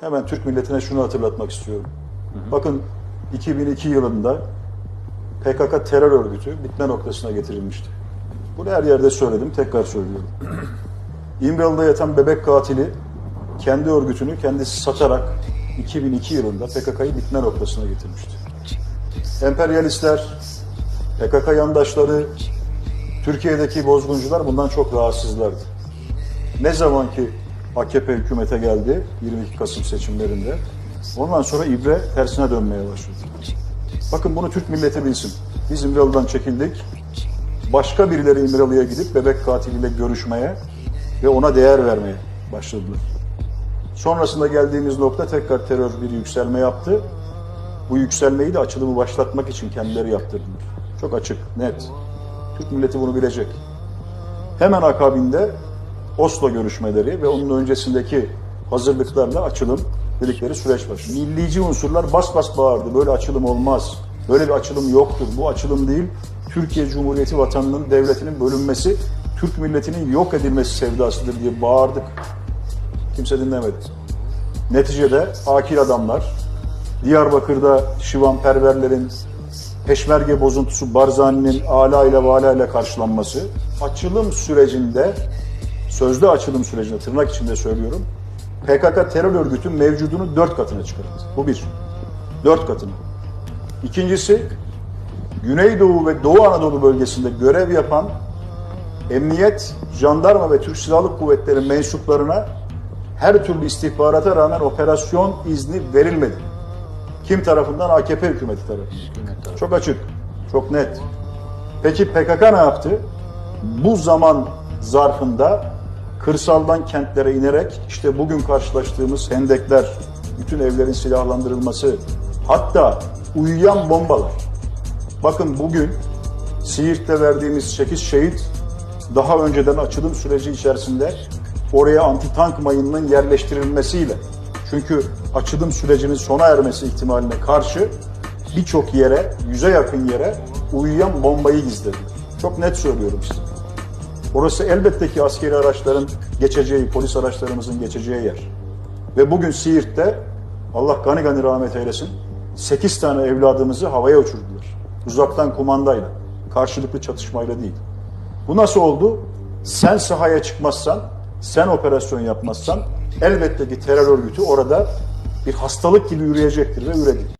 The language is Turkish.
hemen Türk milletine şunu hatırlatmak istiyorum. Bakın 2002 yılında PKK terör örgütü bitme noktasına getirilmişti. Bunu her yerde söyledim, tekrar söylüyorum. İmralı'da yatan bebek katili kendi örgütünü kendisi satarak 2002 yılında PKK'yı bitme noktasına getirmişti. Emperyalistler, PKK yandaşları, Türkiye'deki bozguncular bundan çok rahatsızlardı. Ne zaman ki AKP hükümete geldi 22 Kasım seçimlerinde ondan sonra ibre tersine dönmeye başladı. Bakın bunu Türk milleti bilsin. Biz İmralı'dan çekildik. Başka birileri İmralı'ya gidip bebek katiliyle görüşmeye ve ona değer vermeye başladılar. Sonrasında geldiğimiz nokta tekrar terör bir yükselme yaptı. Bu yükselmeyi de açılımı başlatmak için kendileri yaptırdılar. Çok açık, net. Türk milleti bunu bilecek. Hemen akabinde Oslo görüşmeleri ve onun öncesindeki hazırlıklarla açılım dedikleri süreç başladı. Millici unsurlar bas bas bağırdı. Böyle açılım olmaz. Böyle bir açılım yoktur. Bu açılım değil, Türkiye Cumhuriyeti vatanının, devletinin bölünmesi, Türk milletinin yok edilmesi sevdasıdır diye bağırdık. Kimse dinlemedi. Neticede akil adamlar, Diyarbakır'da Şivan Perverlerin peşmerge bozuntusu Barzani'nin ala ile vala ile karşılanması, açılım sürecinde, sözlü açılım sürecinde tırnak içinde söylüyorum, PKK terör örgütü mevcudunu dört katına çıkarttı. Bu bir. Dört katına. İkincisi, Güneydoğu ve Doğu Anadolu bölgesinde görev yapan emniyet, jandarma ve Türk Silahlı Kuvvetleri mensuplarına her türlü istihbarata rağmen operasyon izni verilmedi. Kim tarafından? AKP hükümeti tarafından. Çok açık, çok net. Peki PKK ne yaptı? Bu zaman zarfında kırsaldan kentlere inerek işte bugün karşılaştığımız hendekler, bütün evlerin silahlandırılması, hatta uyuyan bombalar. Bakın bugün Siirt'te verdiğimiz 8 şehit daha önceden açılım süreci içerisinde oraya anti-tank mayınının yerleştirilmesiyle çünkü açılım sürecinin sona ermesi ihtimaline karşı birçok yere, yüze yakın yere uyuyan bombayı gizledi. Çok net söylüyorum size. Orası elbette ki askeri araçların geçeceği, polis araçlarımızın geçeceği yer. Ve bugün Siirt'te Allah gani gani rahmet eylesin 8 tane evladımızı havaya uçurdular. Uzaktan kumandayla, karşılıklı çatışmayla değil. Bu nasıl oldu? Sen sahaya çıkmazsan, sen operasyon yapmazsan elbette ki terör örgütü orada bir hastalık gibi yürüyecektir ve üredi.